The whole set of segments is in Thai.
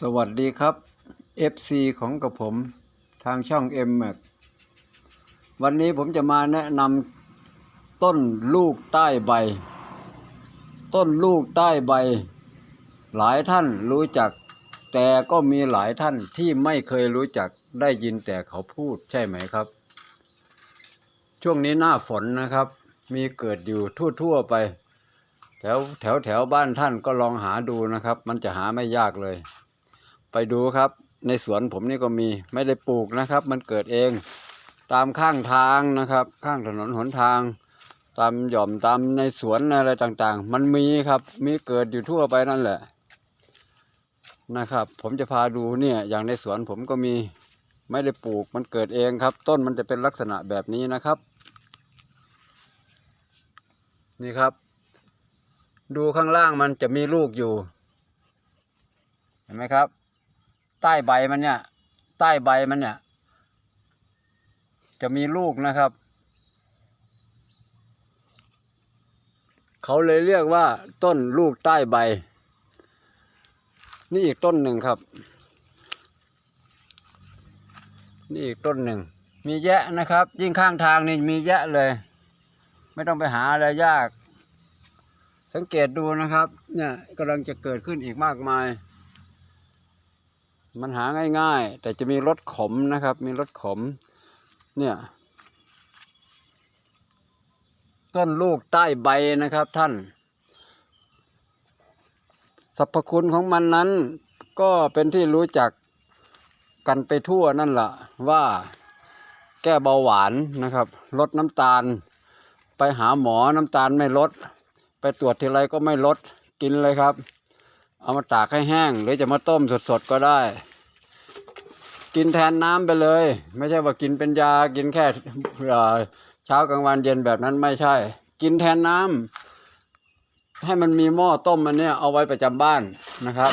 สวัสดีครับ FC ของกับผมทางช่อง m m a x วันนี้ผมจะมาแนะนำต้นลูกใต้ใบ ต้นลูกใต้ใบ หลายท่านรู้จัก แต่ก็มีหลายท่านที่ไม่เคยรู้จักได้ยินแต่เขาพูดใช่ไหมครับ ช่วงนี้หน้าฝนนะครับ มีเกิดอยู่ทั่วๆไป แถวแถวแถวบ้านท่านก็ลองหาดูนะครับ มันจะหาไม่ยากเลย ไปดูครับ ในสวนผมนี่ก็มีไม่ได้ปลูกนะครับ มันเกิดเอง ตามข้างทางนะครับ ข้างถนนหนทาง ตามหย่อมตามในสวนอะไรต่างๆ มันมีครับ มีเกิดอยู่ทั่วไปนั่นแหละ นะครับ ผมจะพาดูเนี่ยอย่างในสวนผมก็มีไม่ได้ปลูกมันเกิดเองครับ ต้นมันจะเป็นลักษณะแบบนี้นะครับ นี่ครับ ดูข้างล่างมันจะมีลูกอยู่ เห็นไหมครับ ใต้ใบมันเนี่ย ใต้ใบมันเนี่ย จะมีลูกนะครับ เขาเลยเรียกว่า ต้นลูกใต้ใบ นี่อีกต้นหนึ่งครับ นี่อีกต้นหนึ่ง มีแยะนะครับ ยิ่งข้างทางนี่มีแยะเลย ไม่ต้องไปหาอะไรยาก สังเกตดูนะครับ เนี่ยกำลังจะเกิดขึ้นอีกมากมาย มันหาง่าย ๆ แต่จะมีรสขมนะครับ มีรสขม เนี่ยต้นลูกใต้ใบนะครับท่าน สรรพคุณของมันนั้น ก็เป็นที่รู้จักกันไปทั่วนั่นแหละว่าแก้เบาหวานนะครับ ลดน้ำตาล ไปหาหมอน้ำตาลไม่ลด ไปตรวจทีไรก็ไม่ลดกินเลยครับ เอามาตากให้แห้ง หรือจะมาต้มสดๆก็ได้ กินแทนน้ำไปเลย ไม่ใช่ว่ากินเป็นยากินแค่เอ่อเช้ากลางวันเย็นแบบนั้นไม่ใช่ กินแทนน้ำให้มันมีหม้อต้มมันเนี่ยเอาไว้ประจำบ้านนะครับ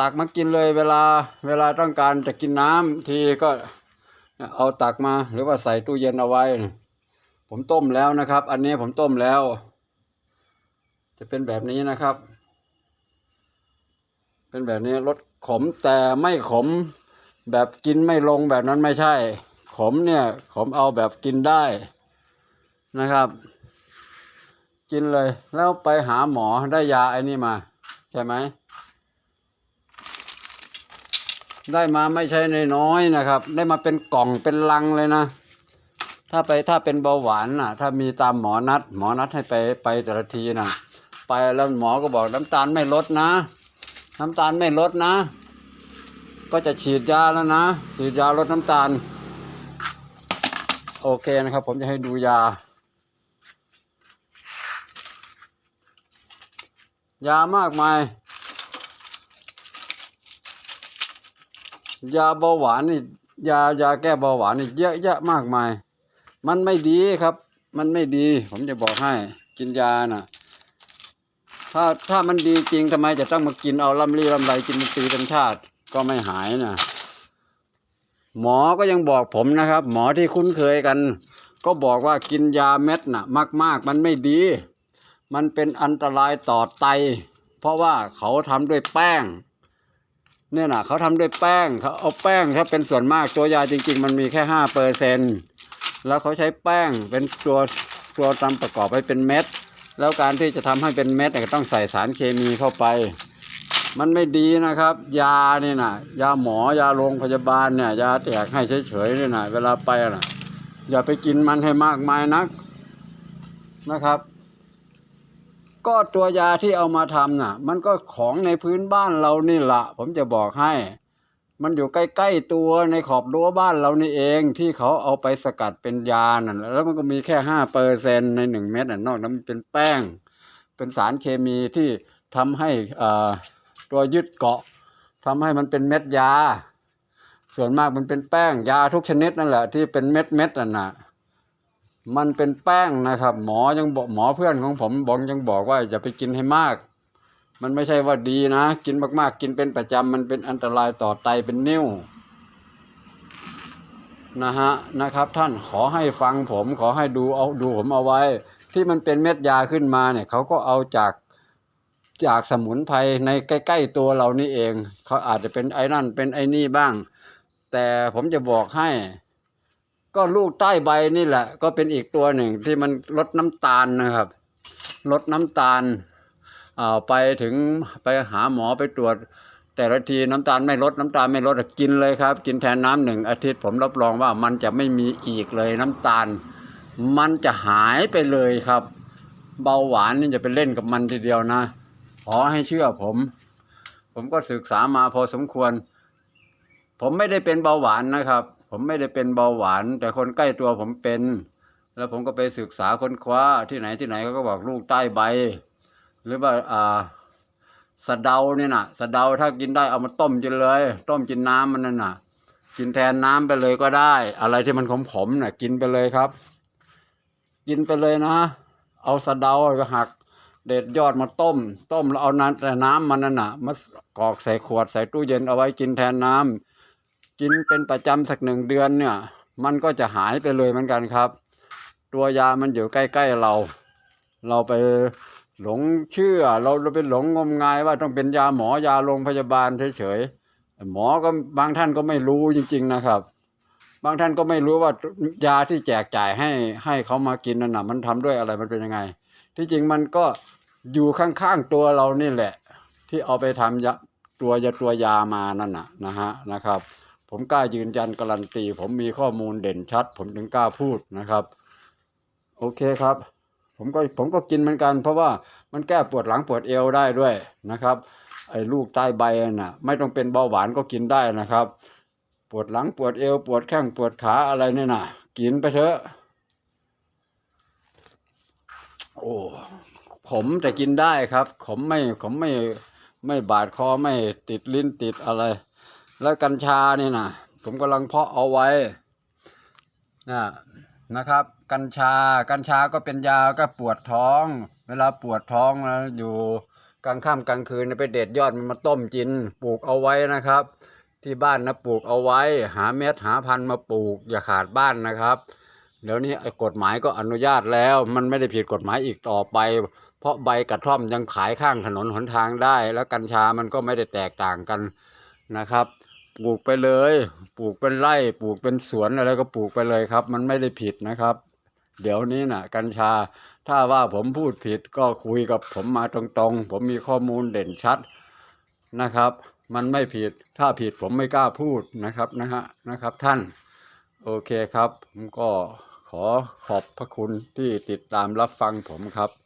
ตักมากินเลยเวลาเวลาต้องการจะกินน้ำทีก็เอาตักมาหรือว่าใส่ตู้เย็นเอาไว้ ผมต้มแล้วนะครับ อันนี้ผมต้มแล้ว จะเป็นแบบนี้นะครับ เป็นแบบนี้รสขมแต่ไม่ขม แบบกินไม่ลงแบบนั้นไม่ใช่ ขมเนี่ยขมเอาแบบกินได้นะครับ กินเลยแล้วไปหาหมอได้ยาไอ้นี่มา ใช่ไหมได้มาไม่ใช่น้อยนะครับ ได้มาเป็นกล่องเป็นลังเลยนะ ถ้าไปถ้าเป็นเบาหวานน่ะ ถ้ามีตามหมอนัด หมอนัดให้ไปไปแต่ละทีน่ะ ไปแล้วหมอก็บอกน้ำตาลไม่ลดนะ น้ำตาลไม่ลดนะ ก็จะฉีดยาแล้วนะฉีดยาลดน้ำตาล โอเคนะครับ ผมจะให้ดูยา ยามากมาย ยาเบาหวานนี่ยายาแก้เบาหวานนี่เยอะแยะมากมาย มันไม่ดีครับ มันไม่ดี ผมจะบอกให้กินยาน่ะ ถ้าถ้ามันดีจริงทำไมจะต้องมากินเอาลำลีลำไรกินปีเป็นชาติก็ไม่หายนะหมอก็ยังบอกผมนะครับ หมอที่คุ้นเคยกัน ก็บอกว่ากินยาเม็ดน่ะ มาก ๆ มันไม่ดี มันเป็นอันตรายต่อไต เพราะว่าเขาทำด้วยแป้ง เนี่ยนะเขาทำด้วยแป้งเขาเอาแป้งถ้าเป็นส่วนมากตัวยาจริง ๆ มันมีแค่ห้าเปอร์เซนแล้วเขาใช้แป้งเป็นตัวตัวตามประกอบให้เป็นเม็ด แล้วการที่จะทำให้เป็นเม็ดเนี่ยต้องใส่สารเคมีเข้าไป มันไม่ดีนะครับ ยาเนี่ยนะยาหมอยาโรงพยาบาลเนี่ยยาแจกให้เฉยๆเนี่ยนะเวลาไปนะอย่าไปกินมันให้มากมายนักนะครับ ก็ตัวยาที่เอามาทำน่ะ มันก็ของในพื้นบ้านเรานี่แหละผมจะบอกให้ มันอยู่ใกล้ๆตัวในขอบรั้วบ้านเรานี่เองที่เขาเอาไปสกัดเป็นยาน่ะแล้วมันก็มีแค่ห้าเปอร์เซ็นในหนึ่งเม็ดน่ะนอกนั้นมันเป็นแป้ง เป็นสารเคมีที่ทำให้อ่าตัวยึดเกาะทำให้มันเป็นเม็ดยา ส่วนมากมันเป็นแป้งยาทุกชนิดนั่นแหละที่เป็นเม็ดเม็ดๆน่ะนะมันเป็นแป้งนะครับ หมอยังบอกหมอเพื่อนของผมบอกยังบอกว่าอย่าไปกินให้มาก มันไม่ใช่ว่าดีนะ กินมากๆ กินเป็นประจำมันเป็นอันตรายต่อไตเป็นนิ่วนะฮะนะครับ ท่านขอให้ฟังผมขอให้ดูเอาดูผมเอาไว้ ที่มันเป็นเม็ดยาขึ้นมาเนี่ยเขาก็เอาจากจากสมุนไพรในใกล้ ๆ ตัวเรานี่เอง เขาอาจจะเป็นไอ้นั่นเป็นไอ้นี่บ้าง แต่ผมจะบอกให้ ก็ลูกใต้ใบนี่แหละ ก็เป็นอีกตัวหนึ่งที่มันลดน้ำตาลนะครับ ลดน้ำตาล ไปถึงไปหาหมอไปตรวจ แต่ละทีน้ำตาลไม่ลดน้ำตาลไม่ลดกินเลยครับ กินแทนน้ำหนึ่งอาทิตย์ผมรับรองว่ามันจะไม่มีอีกเลยน้ำตาล มันจะหายไปเลยครับ เบาหวานนี่จะไปเล่นกับมันทีเดียวนะขอให้เชื่อผม ผมก็ศึกษามาพอสมควร ผมไม่ได้เป็นเบาหวานนะครับ ผมไม่ได้เป็นเบาหวาน แต่คนใกล้ตัวผมเป็น แล้วผมก็ไปศึกษาค้นคว้าที่ไหนที่ไหนเขาก็บอกลูกใต้ใบ หรือว่าอ่าสะเดาเนี่ยนะสะเดาถ้ากินได้เอามาต้มกินเลย ต้มกินน้ำมันนั่นน่ะ กินแทนน้ำไปเลยก็ได้ อะไรที่มันขมๆน่ะ กินไปเลยครับ กินไปเลยนะ เอาสะเดาก็หัก เด็ดยอดมาต้ม ต้มแล้วเอาน้ำแต่น้ำมันนั่นน่ะมากรอกใส่ขวดใส่ตู้เย็นเอาไว้กินแทนน้ำกินเป็นประจำสักหนึ่งเดือนเนี่ย มันก็จะหายไปเลยเหมือนกันครับ ตัวยามันอยู่ใกล้ๆเรา เราไป หลงเชื่อเราเราไปหลงงมงายว่าต้องเป็นยาหมอยาโรงพยาบาลเฉยๆหมอก็บางท่านก็ไม่รู้จริง ๆนะครับ บางท่านก็ไม่รู้ว่ายาที่แจกจ่ายให้ให้เขามากินนั่นน่ะมันทำด้วยอะไรมันเป็นยังไง ที่จริงมันก็อยู่ข้างๆตัวเรานี่แหละ ที่เอาไปทำยาตัวยาตัวยามานั่นน่ะนะฮะนะครับ ผมกล้ายืนยันการันตี ผมมีข้อมูลเด่นชัด ผมถึงกล้าพูดนะครับ โอเคครับ ผมก็ผมก็กินเหมือนกัน เพราะว่ามันแก้ปวดหลังปวดเอวได้ด้วยนะครับ ไอ้ลูกใต้ใบน่ะ ไม่ต้องเป็นเบาหวานก็กินได้นะครับ ปวดหลังปวดเอว ปวดแข้งปวดขาอะไรเนี่ยน่ะกินไปเถอะโอ้ผมแต่กินได้ครับ ผมไม่ผมไม่ไม่บาดคอไม่ติดลิ้นติดอะไร แล้วกัญชานี่นะผมกำลังเพาะเอาไว้นะนะครับ กัญชา กัญชาก็เป็นยาก็ปวดท้อง เวลาปวดท้องนะอยู่กลางค่ำกลางคืนไปเด็ดยอดมันมาต้มกินปลูกเอาไว้นะครับ ที่บ้านนะปลูกเอาไว้ หาเม็ดหาพันธุ์มาปลูกอย่าขาดบ้านนะครับ เดี๋ยวนี้กฎหมายก็อนุญาตแล้ว มันไม่ได้ผิดกฎหมายอีกต่อไป เพราะใบกระท่อมยังขายข้างถนนหนทางได้ แล้วกัญชามันก็ไม่ได้แตกต่างกันนะครับ ปลูกไปเลย ปลูกเป็นไร่ ปลูกเป็นสวนอะไรก็ปลูกไปเลยครับ มันไม่ได้ผิดนะครับ เดี๋ยวนี้น่ะ กัญชา ถ้าว่าผมพูดผิดก็คุยกับผมมาตรงๆ ผมมีข้อมูลเด่นชัดนะครับ มันไม่ผิดถ้าผิดผมไม่กล้าพูดนะครับนะฮะนะครับท่าน โอเคครับ ผมก็ขอขอบพระคุณที่ติดตามรับฟังผมครับ